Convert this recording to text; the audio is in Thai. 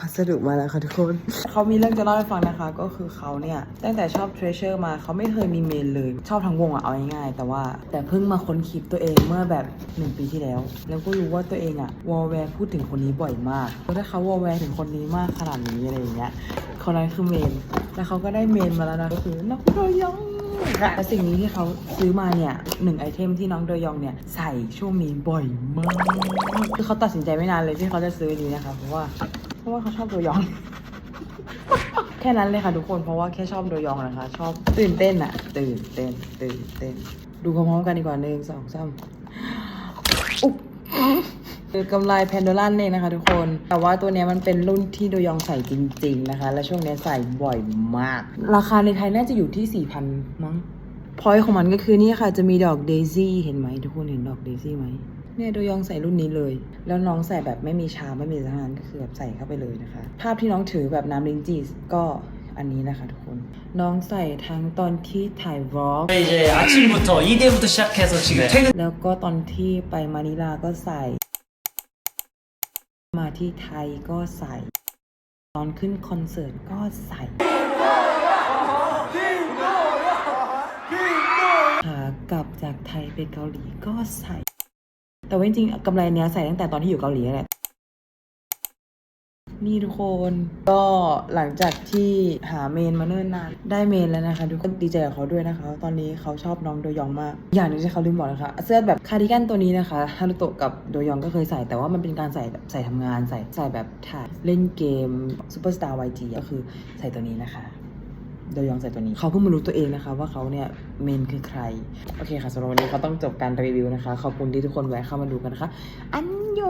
พัสดุมาแล้วค่ะทุกคน เขามีเรื่องจะเล่าให้ฟังนะคะ ก็คือเขาเนี่ย ตั้งแต่ชอบ Treasure มาเขาไม่เคยมีเมนเลย ชอบทั้งวงอะเอาง่ายๆแต่ว่าแต่เพิ่งมาค้นคลิปตัวเองเมื่อแบบหนึ่งปีที่แล้ว แล้วก็รู้ว่าตัวเองอะวอลแวร์พูดถึงคนนี้บ่อยมากแล้วถ้าเขาวอลแวร์ถึงคนนี้มากขนาดนี้อะไรอย่างเงี้ยคนนั้นคือเมนแล้วเขาก็ได้เมนมาแล้วนะก็คือน้องโดยองและสิ่งนี้ที่เขาซื้อมาเนี่ยหนึ่งไอเทมที่น้องโดยองเนี่ยใส่ช่วงนี้บ่อยมากคือเขาตัดสินใจไม่นานเลยที่เขาจะซื้อนี้นะคะเพราะว่า เพราะว่าเขาชอบโดยอง แค่นั้นเลยค่ะทุกคน เพราะว่าแค่ชอบโดยองนะคะ ชอบตื่นเต้นอะตื่นเต้น ตื่นเต้น ดูพร้อมๆกันดีกว่าหนึ่งสองสามอุ๊บคือกำไรแพนโดลันเองนะคะทุกคน แต่ว่าตัวนี้มันเป็นรุ่นที่โดยองใส่จริง ๆนะคะ และช่วงนี้ใส่บ่อยมาก ราคาในไทยน่าจะอยู่ที่ 4,000 มั้งพอยของมันก็คือนี่ค่ะ จะมีดอกเดซี่เห็นไหมทุกคนเห็นดอกเดซี่ไหม เนี่ยโดยองใส่รุ่นนี้เลย แล้วน้องใส่แบบไม่มีชาไม่มีสถานก็คือแบบใส่เข้าไปเลยนะคะ ภาพที่น้องถือแบบน้ำลินจีก็อันนี้นะคะทุกคน น้องใส่ทั้งตอนที่ถ่ายวอล์ก 이제 아침부터 2대부터 시작해서 지금 퇴근 แล้วก็ตอนที่ไปมานิลาก็ใส่ มาที่ไทยก็ใส่ ตอนขึ้นคอนเสิร์ตก็ใส่ขากลับจากไทยไปเกาหลีก็ใส่ แต่ว่าจริงๆกำไรเนี้ยใส่ตั้งแต่ตอนที่อยู่เกาหลีแหละ นี่ทุกคนก็หลังจากที่หาเมนมาเนิ่นนาน ได้เมนแล้วนะคะ ทุกคนดีใจกับเขาด้วยนะคะ ตอนนี้เขาชอบน้องโดยองมาก อย่างหนึงที่เขาลืมบอกนะคะ เสื้อแบบคาร์ดิแกนตัวนี้นะคะฮารุโตะกับโดยองก็เคยใส่แต่ว่ามันเป็นการใส่แบบใส่ทำงานใส่ใส่แบบถ่ายเล่นเกมซูเปอร์สตาร์วจีก็คือใส่ตัวนี้นะคะ โดยองใส่ตัวนี้ เขาเพิ่งมารู้ตัวเองนะคะ ว่าเขาเนี่ยเมนคือใคร โอเคค่ะสำหรับวันนี้เขาต้องจบการรีวิวนะคะ ขอบคุณที่ทุกคนแวะเข้ามาดูกันนะคะ อันย